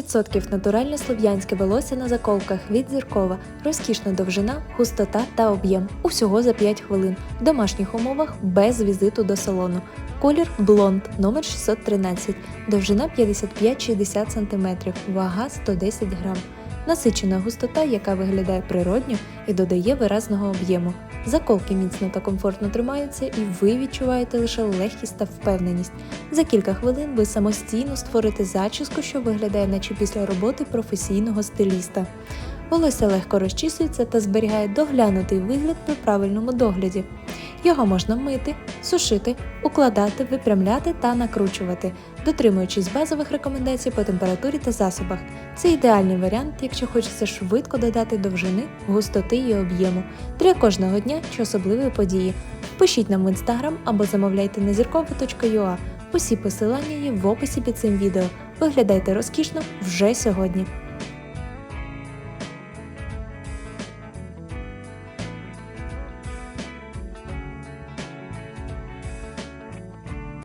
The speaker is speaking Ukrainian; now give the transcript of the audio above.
100% натуральне слов'янське волосся на заколках від зіркова, розкішна довжина, густота та об'єм. Усього за 5 хвилин. В домашніх умовах без візиту до салону. Колір блонд номер 613, довжина 55-60 см, вага 110 грам. Насичена густота, яка виглядає природньо і додає виразного об'єму. Заколки міцно та комфортно тримаються, і ви відчуваєте лише легкість та впевненість. За кілька хвилин ви самостійно створите зачіску, що виглядає, наче після роботи професійного стиліста. Волосся легко розчісується та зберігає доглянутий вигляд при правильному догляді. Його можна мити, сушити, укладати, випрямляти та накручувати, дотримуючись базових рекомендацій по температурі та засобах. Це ідеальний варіант, якщо хочеться швидко додати довжини, густоти і об'єму для кожного дня чи особливої події. Пишіть нам в інстаграм або замовляйте на зіркова.ua. Усі посилання є в описі під цим відео. Виглядайте розкішно вже сьогодні.